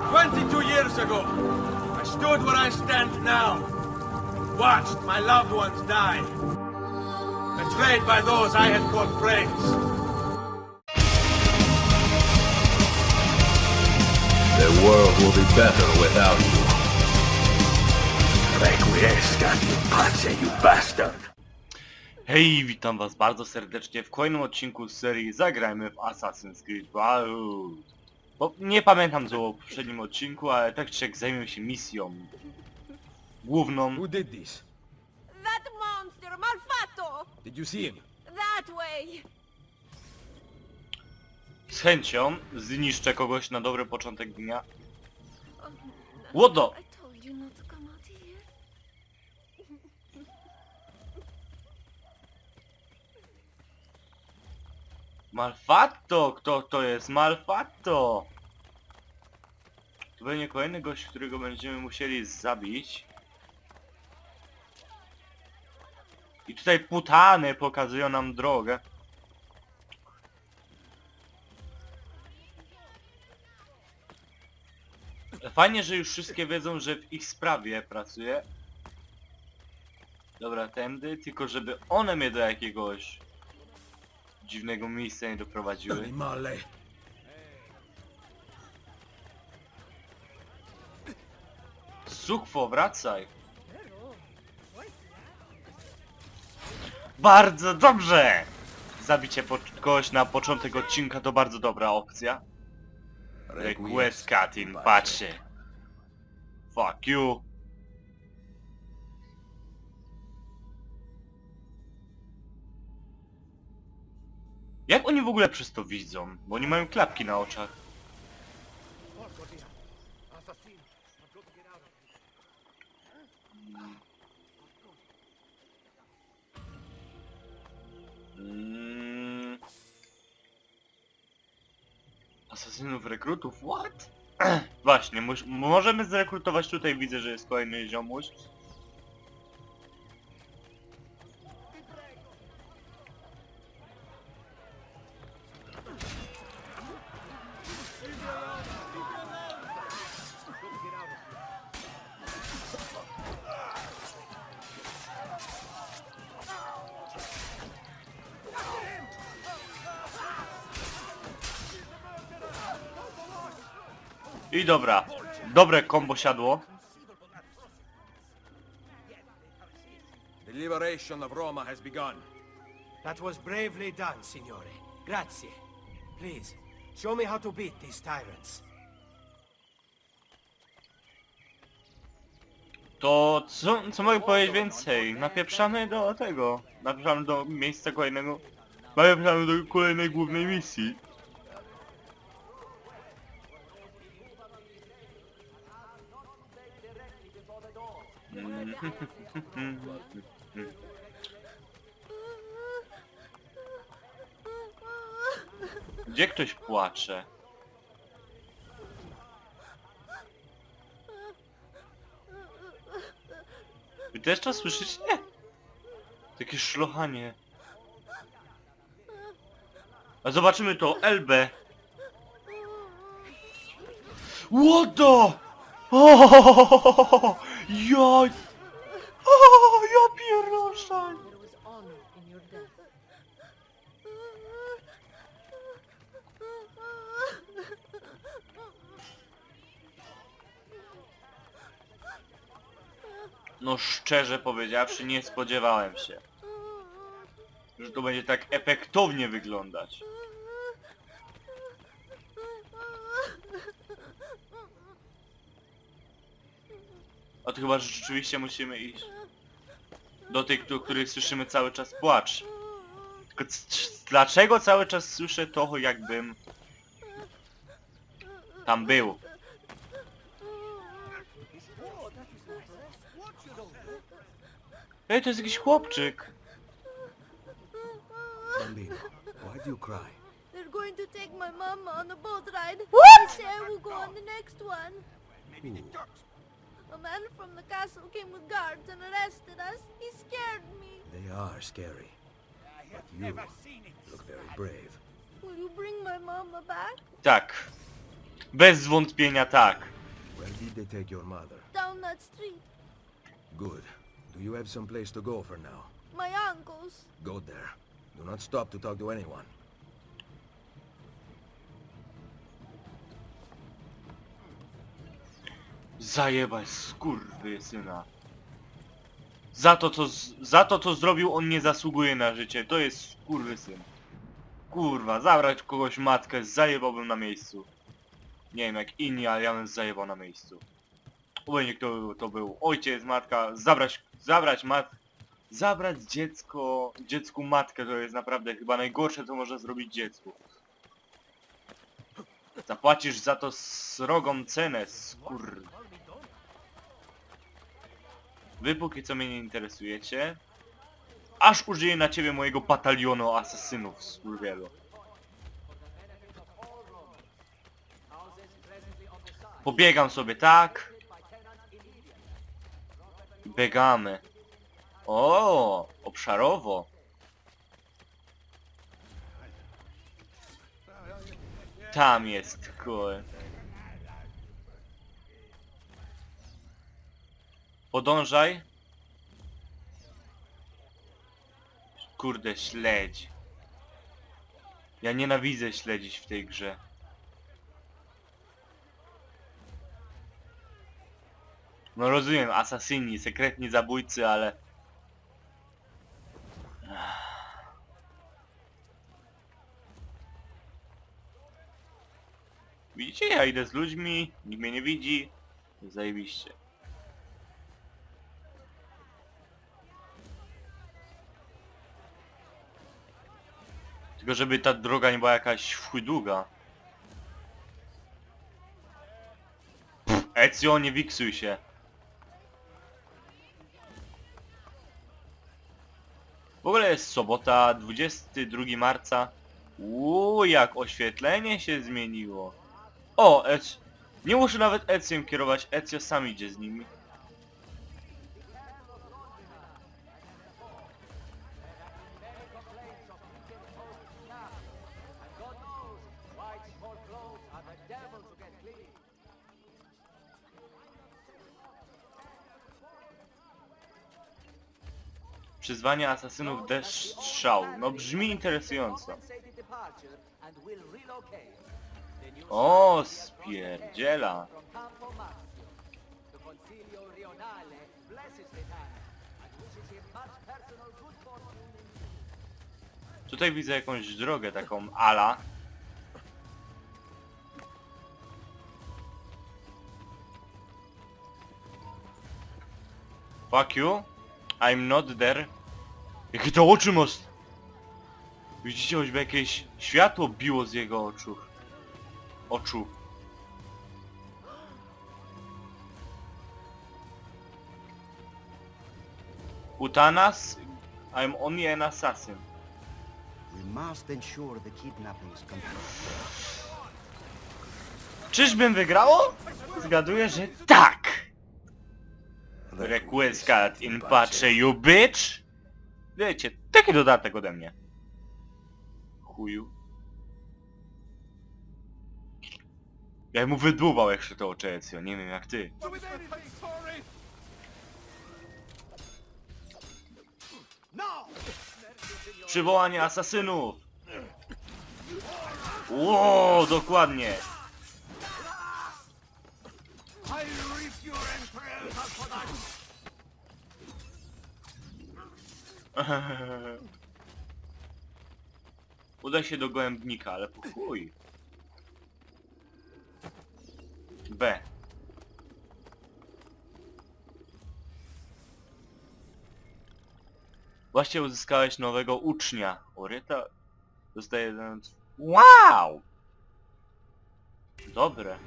Twenty-two years ago, I stood where I stand now. Watched my loved ones die. Betrayed by those I had called friends. The world will be better without you. Requiescat in pace, you bastard! Hej, witam was bardzo serdecznie w kolejnym odcinku z serii Zagrajmy w Assassin's Creed Brotherhood. Bo nie pamiętam co było w poprzednim odcinku, ale tak czy jak zajmę się misją główną. Who did this? That monster, Malfatto! Did you see him? That way! Z chęcią zniszczę kogoś na dobry początek dnia. Łodo! I told you not to come out here. Malfatto! Kto to jest? Malfatto! To będzie kolejny gość, którego będziemy musieli zabić. I tutaj putany pokazują nam drogę. Fajnie, że już wszystkie wiedzą, że w ich sprawie pracuję. Dobra, tędy, tylko żeby one mnie do jakiegoś dziwnego miejsca nie doprowadziły. Male. Sukwo, wracaj! Bardzo dobrze! Zabicie po kogoś na początek odcinka to bardzo dobra opcja. Request cutting, patrzcie. Fuck you. Jak oni w ogóle przez to widzą? Bo oni mają klapki na oczach. Mm. Asasynów rekrutów? What? Właśnie, możemy zrekrutować tutaj, widzę, że jest kolejny ziomuś. I dobra, dobre kombo siadło. The liberation of Roma has begun. That was bravely done, signore. Grazie. Please, show me how to beat these tyrants. To co, co mogę powiedzieć więcej? Napieprzamy do tego. Napieprzamy do miejsca kolejnego. Napieprzamy do kolejnej głównej misji. Gdzie ktoś płacze? Wy też to słyszycie? Takie szlochanie. A zobaczymy to, LB. What the? O, ja... Death. No szczerze powiedziawszy, nie spodziewałem się, że to będzie tak efektownie wyglądać. A to chyba że rzeczywiście musimy iść do tych, do których słyszymy cały czas płacz. Tylko dlaczego cały czas słyszę to, jakbym tam był? Ej, to jest jakiś chłopczyk. Bambino, why do you cry? They're going to take my mama on a boat ride. What? They say go on the next one. A man from the castle came with guards and arrested us. He scared me. They are scary. But you look very brave. Will you bring my mama back? Tak. Bez wątpienia tak. Where did they take your mother? Down that street. Good. Do you have some place to go for now? My uncle's. Go there. Do not stop to talk to anyone. Zajebać syna. Za to, co za to, co zrobił, on nie zasługuje na życie. To jest syn. Kurwa, zabrać kogoś matkę, zajebałbym na miejscu. Nie wiem jak inni, ale ja bym zajebał na miejscu. Obojętnie kto to był. Ojciec, matka, zabrać, zabrać mat... Zabrać dziecko, dziecku matkę to jest naprawdę chyba najgorsze, co można zrobić dziecku. Zapłacisz za to srogą cenę, skur... Wy póki co mnie nie interesujecie. Aż użyję na ciebie mojego batalionu asasynów, skurwielu. Pobiegam sobie, tak? Biegamy. O, obszarowo. Tam jest, kurde. Podążaj. Kurde, śledź. Ja nienawidzę śledzić w tej grze. No rozumiem, asasyni, sekretni zabójcy, ale... Widzicie, ja idę z ludźmi, nikt mnie nie widzi. Zajebiście. Tylko żeby ta droga nie była jakaś w chuj długa. Ezio, nie wiksuj się. W ogóle jest sobota, 22 marca. Uuu, jak oświetlenie się zmieniło. O, Ec... Nie muszę nawet Ecjem kierować, Ezio sam idzie z nimi. Przyzwanie asasynów deszcz. No brzmi interesująco. O, spierdziela. Tutaj widzę jakąś drogę taką ala. Fuck you. I'm not there. Jakie to oczy most! Widzicie, choćby jakieś światło biło z jego oczu. Oczu. Utanas, I'm only an assassin. We must ensure the kidnapping is complete. Czyżbym wygrało? Zgaduję, że tak! Requiescat in pace you bitch! Wiecie, taki dodatek ode mnie. Chuju. Ja mu wydłubał jeszcze to oczy Ezio, nie wiem jak ty. Przywołanie asasynów! Ło, dokładnie! Udaj się do gołębnika, ale po chuj. B. Właśnie uzyskałeś nowego ucznia. Oryta dostaje jeden... Wow! Dobre.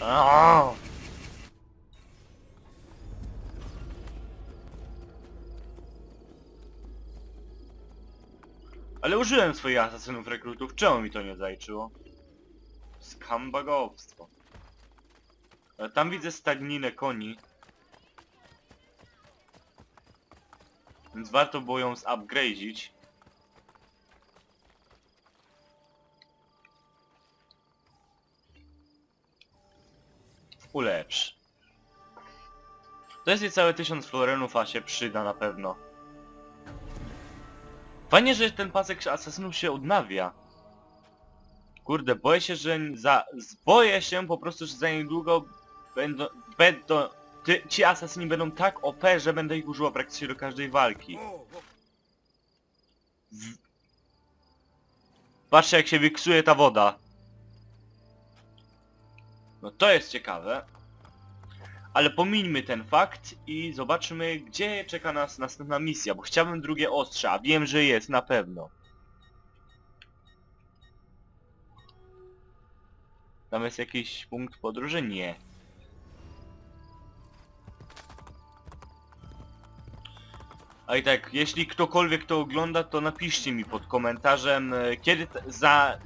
Aaaa! Ale użyłem swoich asasynów rekrutów, czemu mi to nie zajczyło? Skambagowstwo. Ale tam widzę stagninę koni. Więc warto było ją zupgrade'ić. Ulepsz. To jest niecałe 1000 florenów, a się przyda na pewno. Fajnie, że ten pasek asasynów się odnawia. Kurde, boję się, że za... z- Boję się po prostu, że za niedługo będą... będą ty, ci asasyni będą tak OP, że będę ich używał praktycznie do każdej walki. W... Patrzcie jak się wyksuje ta woda. No to jest ciekawe. Ale pomińmy ten fakt i zobaczmy, gdzie czeka nas następna misja, bo chciałbym drugie ostrze, a wiem, że jest na pewno. Tam jest jakiś punkt podróży? Nie. A i tak, jeśli ktokolwiek to ogląda, to napiszcie mi pod komentarzem, e, kiedy za...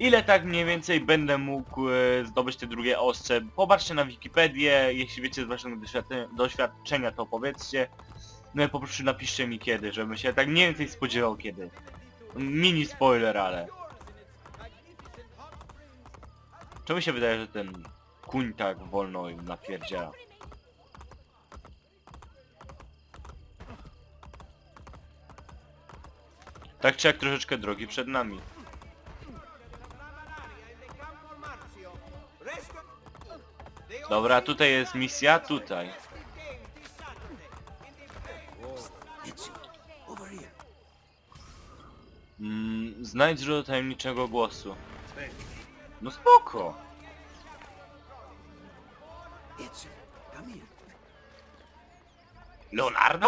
Ile tak mniej więcej będę mógł e, zdobyć te drugie ostrze. Popatrzcie na Wikipedię, jeśli wiecie z waszego doświadczenia, to powiedzcie. No i po prostu napiszcie mi kiedy, żebym się tak mniej więcej spodziewał kiedy. Mini spoiler, ale... Czemu się wydaje, że ten kuń tak wolno napierdziela? Tak czy jak troszeczkę drogi przed nami. Dobra, tutaj jest misja, tutaj. Mm, znajdź źródło tajemniczego głosu. No spoko. Leonardo?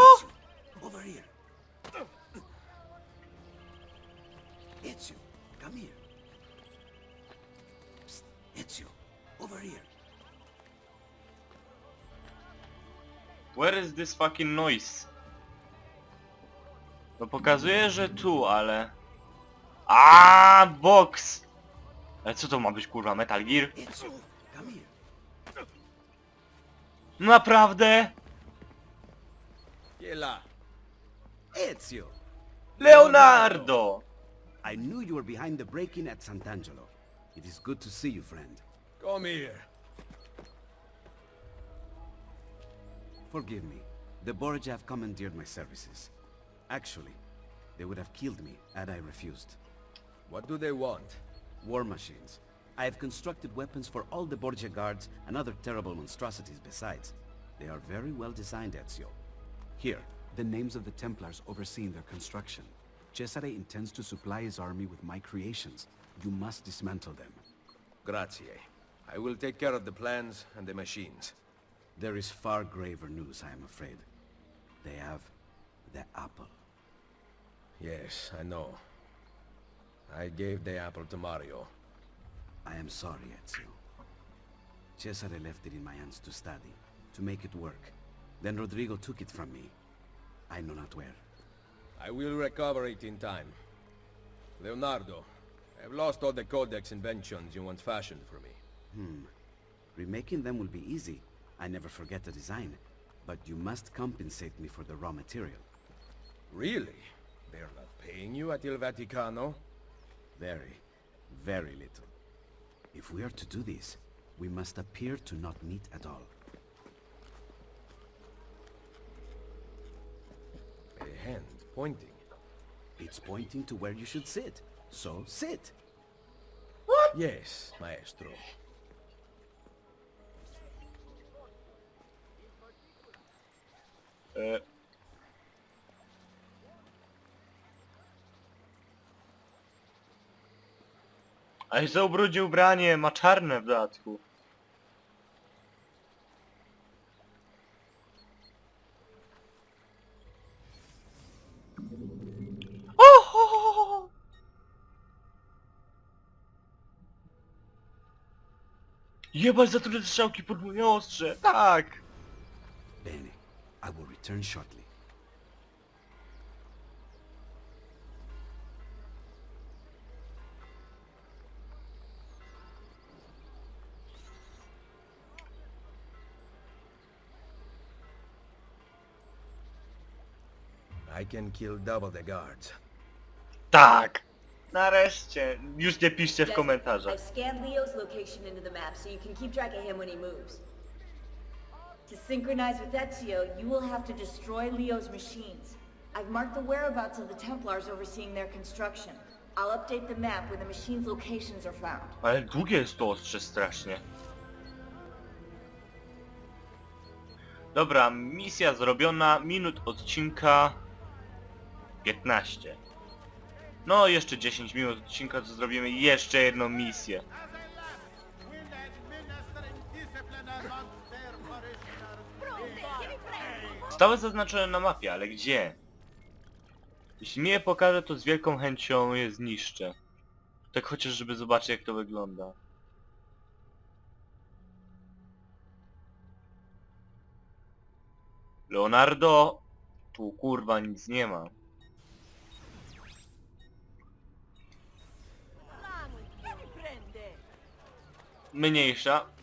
This fucking noise? No pokazuje, że tu, ale... A box! Ale co to ma być kurwa, Metal Gear? Naprawdę? Ezio! Leonardo! I knew you were behind the break-in at Sant'Angelo. It is good to see you, friend. Come here. Forgive me. The Borgia have commandeered my services. Actually, they would have killed me had I refused. What do they want? War machines. I have constructed weapons for all the Borgia guards and other terrible monstrosities besides. They are very well designed, Ezio. Here, the names of the Templars overseeing their construction. Cesare intends to supply his army with my creations. You must dismantle them. Grazie. I will take care of the plans and the machines. There is far graver news, I am afraid. They have the apple. Yes, I know. I gave the apple to Mario. I am sorry, Ezio. Cesare left it in my hands to study, to make it work. Then Rodrigo took it from me. I know not where. I will recover it in time. Leonardo, I've lost all the Codex inventions you once fashioned for me. Hmm. Remaking them will be easy. I never forget the design. But you must compensate me for the raw material. Really? They're not paying you at Il Vaticano? Very, very little. If we are to do this, we must appear to not meet at all. A hand pointing. It's pointing to where you should sit. So sit. What? Yes, maestro. A jeszcze ubrudził ubranie, ma czarne w dodatku. Oho! Jebać za trudne strzałki pod moje ostrze, tak! Bene. I will return shortly. I can kill double the guards. Tak! Nareszcie. Już nie piszcie w Desmond, komentarzach. I've scanned Leo's location into the map so you can keep track of him when he moves. To synchronize with Ezio, you will have to destroy Leo's machines. I've marked the whereabouts of the Templars overseeing their construction. I'll update the map when the machine's locations are found. Ale długie jest to ostrze strasznie. Dobra, misja zrobiona, minut odcinka 15. No, jeszcze 10 minut odcinka, to zrobimy jeszcze jedną misję. Zostały zaznaczone na mapie, ale gdzie? Jeśli mi je pokaże, to z wielką chęcią je zniszczę. Tak chociaż, żeby zobaczyć jak to wygląda. Leonardo! Tu kurwa nic nie ma. Mniejsza.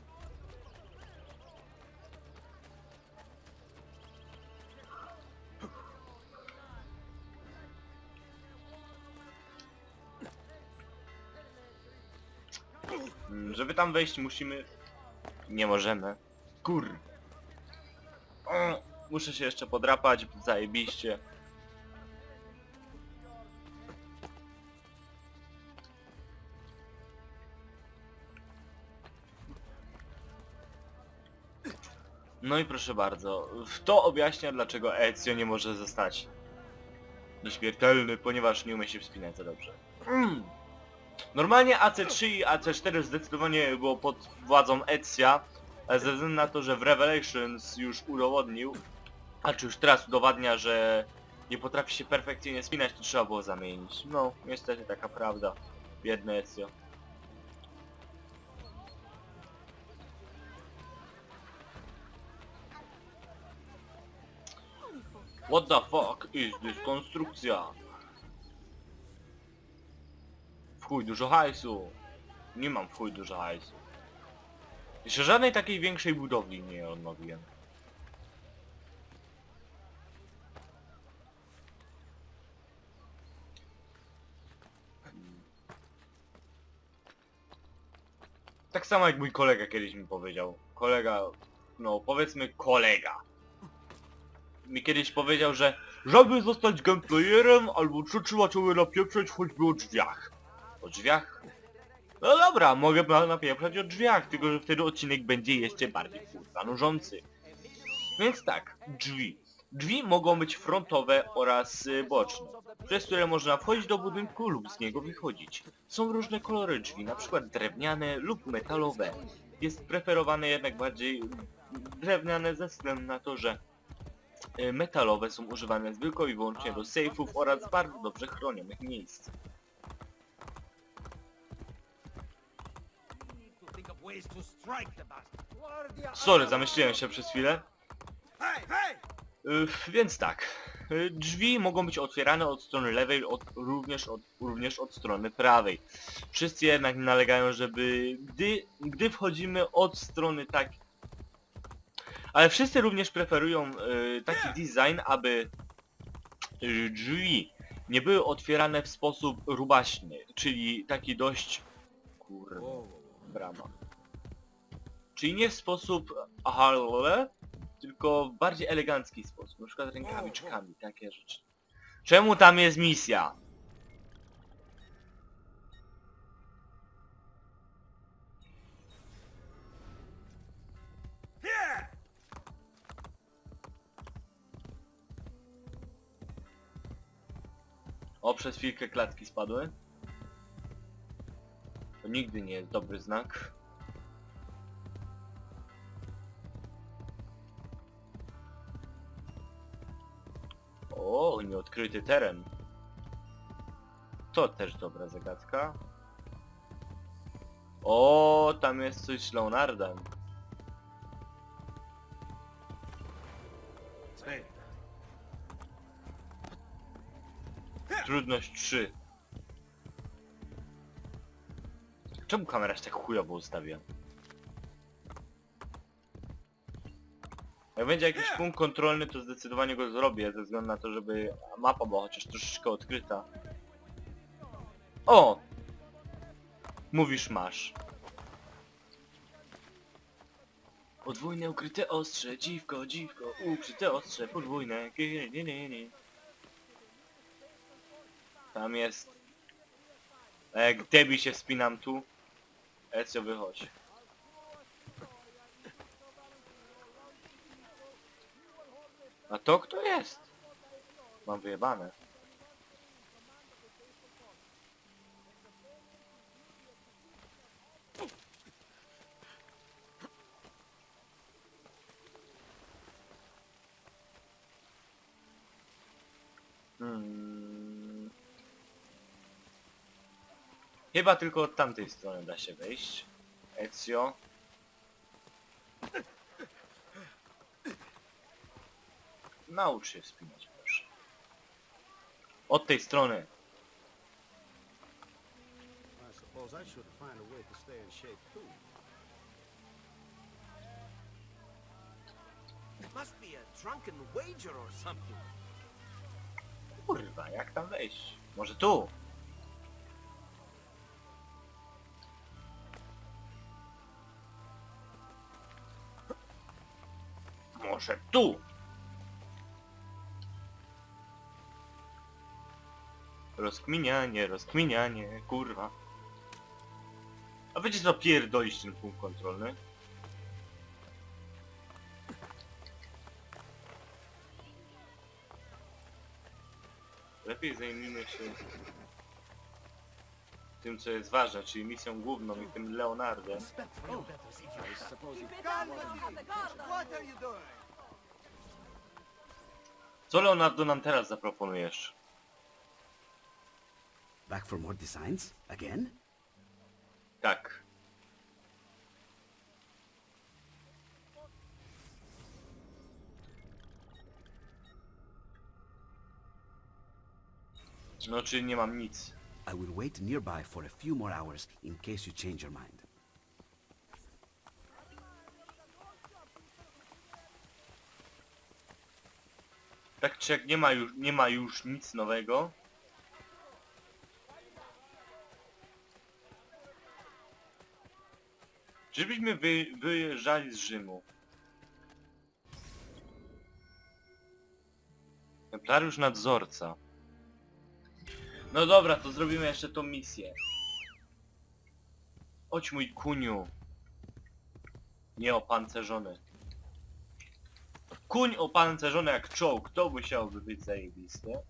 Mm, Żeby tam wejść musimy... Nie możemy. Kur... O, muszę się jeszcze podrapać, zajebiście. No i proszę bardzo, to objaśnia dlaczego Ezio nie może zostać nieśmiertelny, ponieważ nie umie się wspinać za dobrze. Mm. Normalnie AC3 i AC4 zdecydowanie było pod władzą Ezia, ale ze względu na to, że w Revelations już udowodnił, a czy już teraz udowadnia, że nie potrafi się perfekcyjnie spinać, to trzeba było zamienić. No, niestety taka prawda. Biedne Ezio. What the fuck is this konstrukcja? Chuj dużo hajsu. Nie mam chuj dużo hajsu. Jeszcze żadnej takiej większej budowli nie odnowiłem. Tak samo jak mój kolega kiedyś mi powiedział. Kolega, no powiedzmy kolega. Mi kiedyś powiedział, że żeby zostać gameplayerem albo trzeba cię napieprzeć choćby o drzwiach. O drzwiach? No dobra, mogę na- napieprzać o drzwiach, tylko że wtedy odcinek będzie jeszcze bardziej kurwa nużący. Więc tak, drzwi. Drzwi mogą być frontowe oraz y, boczne, przez które można wchodzić do budynku lub z niego wychodzić. Są różne kolory drzwi, przykład drewniane lub metalowe. Jest preferowane jednak bardziej drewniane ze względu na to, że y, metalowe są używane tylko i wyłącznie do sejfów oraz bardzo dobrze chronionych miejsc. Sorry, zamyśliłem się przez chwilę. Y, Więc tak. Y, Drzwi mogą być otwierane od strony lewej, od, również, od, również od strony prawej. Wszyscy jednak nalegają, żeby gdy, gdy wchodzimy od strony tak... Ale wszyscy również preferują y, taki design, aby y, drzwi nie były otwierane w sposób rubaśny, czyli taki dość... Kurwa, brama. Czyli nie w sposób ale, tylko w bardziej elegancki sposób, na przykład rękawiczkami, takie rzeczy. Czemu tam jest misja? O, przez chwilkę klatki spadły. To nigdy nie jest dobry znak. O, nieodkryty teren. To też dobra zagadka. O, tam jest coś z Leonardem. Trudność 3. Czemu kamera się tak chujowo ustawia? Jak będzie jakiś punkt kontrolny, to zdecydowanie go zrobię, ze względu na to, żeby mapa była chociaż troszeczkę odkryta. O! Mówisz masz. Podwójne ukryte ostrze, dziwko, dziwko, ukryte ostrze, podwójne, nie, nie, nie, nie. Tam jest. A jak Debbie się wspinam tu. Ezio wychodź. A to kto jest? Mam wyjebane. Hmm. Chyba tylko od tamtej strony da się wejść. Ezio. Naucz się wspinać, proszę. Od tej strony. I suppose I should find a way to stay in shape too. It must be a drunken wager or something. Kurwa, jak tam wejść? Może tu? Może tu? Rozkminianie, rozkminianie, kurwa. A wiecie co pierdolić ten punkt kontrolny? Lepiej zajmijmy się tym, co jest ważne, czyli misją główną i tym Leonardem. Co Leonardo nam teraz zaproponujesz? Back for more designs? Again? Tak. No, czyli nie mam nic. I will wait nearby for a few more hours in case you change your mind. Tak czy jak nie ma już, nie ma już nic nowego. Żebyśmy wy, wyjeżdżali z Rzymu. Templariusz nadzorca. No dobra, to zrobimy jeszcze tą misję. Chodź mój kuniu. Nieopancerzony. Kuń opancerzony jak czołg, to musiałoby być zajebiste.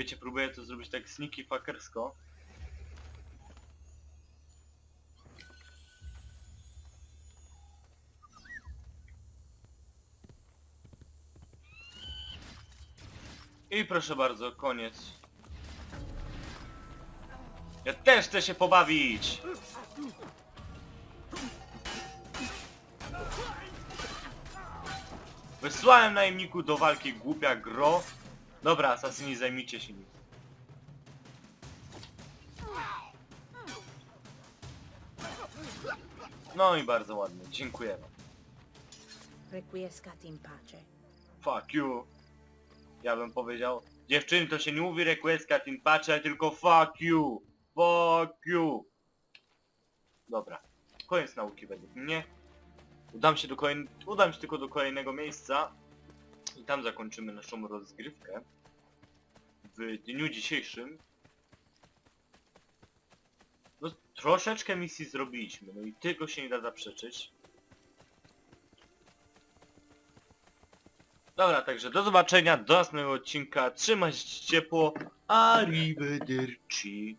Wiecie, próbuję to zrobić tak sneaky fuckersko. I proszę bardzo, koniec. Ja też chcę się pobawić! Wysłałem najemniku do walki głupia gro. Dobra, asasyni zajmijcie się nim. No i bardzo ładnie, dziękujemy. Requiescat in pace. Fuck you. Ja bym powiedział, dziewczyny to się nie mówi requescat in pace, tylko fuck you. Fuck you. Dobra. Koniec nauki według mnie. Udam się do kolejn... Udam się tylko do kolejnego miejsca. I tam zakończymy naszą rozgrywkę. W dniu dzisiejszym. No troszeczkę misji zrobiliśmy, no i tego się nie da zaprzeczyć. Dobra, także do zobaczenia, do następnego odcinka, trzymać ciepło, arrivederci.